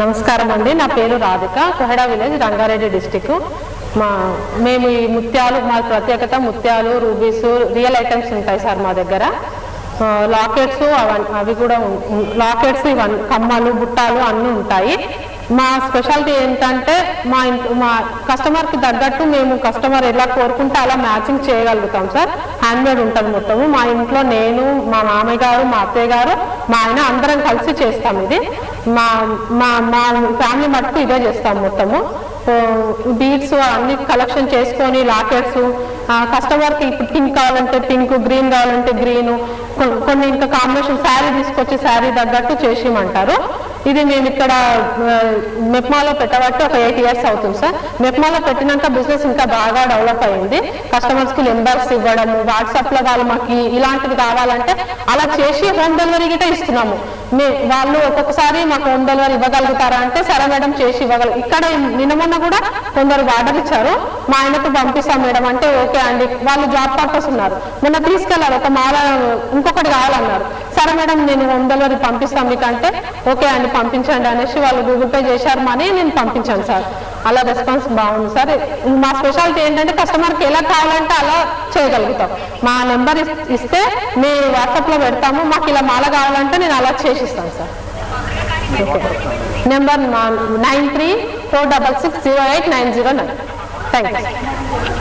నమస్కారం అండి. నా పేరు Radhika. Kohada village Rangareddy district. మా మేము ఈ ముత్యాలు మా ప్రత్యేకత ముత్యాలు రూబీస్ రియల్ ఐటమ్స్ ఉంటాయి సార్ మా దగ్గర. లాకెట్స్ అవి కూడా లాకెట్స్ ఇవన్నీ కమ్మలు బుట్టాలు అన్నీ ఉంటాయి. మా స్పెషాలిటీ ఏంటంటే మా మా కస్టమర్కి తగ్గట్టు మేము కస్టమర్ ఎలా కోరుకుంటే అలా మ్యాచింగ్ చేయగలుగుతాం సార్. హ్యాండ్మేడ్ ఉంటుంది మొత్తము. మా ఇంట్లో నేను మా మామయ్య గారు మా అత్తయ్య గారు మా ఆయన అందరం కలిసి చేస్తాం ఇది. మా మా మా ఫ్యామిలీ మటుకు ఇదే చేస్తాం మొత్తము. బీడ్స్ అన్ని కలెక్షన్ చేసుకొని లాకెట్స్ కస్టమర్కి ఇప్పుడు పింక్ కావాలంటే పింక్ గ్రీన్ కావాలంటే గ్రీన్ కొన్ని ఇంకా కాంబినేషన్ శారీ తీసుకొచ్చి శారీ తగ్గట్టు చేసిమంటారు. ఇది మేము ఇక్కడ మెప్మాలో పెట్టబట్టి ఒక ఎయిట్ ఇయర్స్ అవుతుంది సార్. మెప్మాలో పెట్టినాక బిజినెస్ ఇంకా బాగా డెవలప్ అయింది. కస్టమర్స్కి నెంబర్స్ ఇవ్వడము వాట్సాప్లో వాళ్ళు మాకు ఇలాంటివి కావాలంటే అలా చేసి హోమ్ డెలివరీ గిట్ట ఇస్తున్నాము. వాళ్ళు ఒక్కొక్కసారి మాకు హోమ్ డెలివరీ ఇవ్వగలుగుతారా అంటే సరే మేడం చేసి ఇవ్వగలరు ఇక్కడ నిన్న మొన్న కూడా కొందరు ఆర్డర్ ఇచ్చారు. మా ఆయనకు పంపిస్తాం మేడం అంటే ఓకే అండి. వాళ్ళు జాబ్ పర్పస్ ఉన్నారు. మొన్న తీసుకెళ్ళారు ఒక మాల ఇంకొకటి కావాలన్నారు. సరే మేడం నేను హోమ్ డెలివరీ పంపిస్తాం మీకు అంటే ఓకే అండి పంపించండి అనేసి వాళ్ళు గూగుల్ పే చేశారు మనీ నేను పంపించాను సార్. అలా రెస్పాన్స్ బాగుంది. సార్ మా స్పెషాలిటీ ఏంటంటే కస్టమర్కి ఎలా కావాలంటే అలా చేయగలుగుతాం. మా నెంబర్ ఇస్తే మీ వాట్సాప్లో పెడతాము. మాకు ఇలా మాల కావాలంటే నేను అలా చేసిస్తాను sir. Number nine three four double six zero eight nine zero nine. Thank you